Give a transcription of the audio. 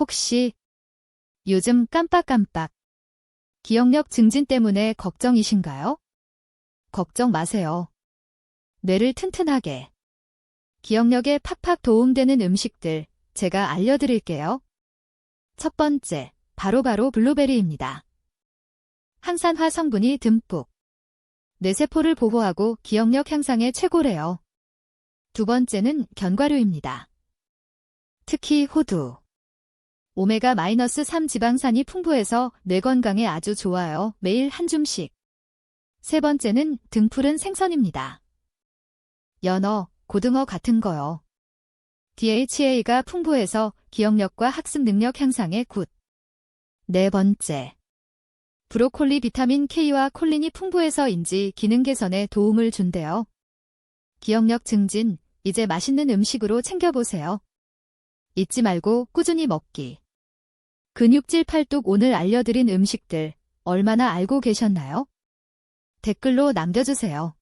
혹시 요즘 깜빡깜빡 기억력 증진 때문에 걱정이신가요? 걱정 마세요. 뇌를 튼튼하게 기억력에 팍팍 도움되는 음식들 제가 알려드릴게요. 첫 번째, 바로바로 블루베리입니다. 항산화 성분이 듬뿍. 뇌세포를 보호하고 기억력 향상에 최고래요. 두 번째는 견과류입니다. 특히 호두. 오메가-3 지방산이 풍부해서 뇌 건강에 아주 좋아요. 매일 한 줌씩. 세 번째는 등푸른 생선입니다. 연어, 고등어 같은 거요. DHA가 풍부해서 기억력과 학습 능력 향상에 굿. 네 번째. 브로콜리 비타민 K와 콜린이 풍부해서인지 기능 개선에 도움을 준대요. 기억력 증진, 이제 맛있는 음식으로 챙겨보세요. 잊지 말고 꾸준히 먹기. 근육질 팔뚝 오늘 알려드린 음식들 얼마나 알고 계셨나요? 댓글로 남겨주세요.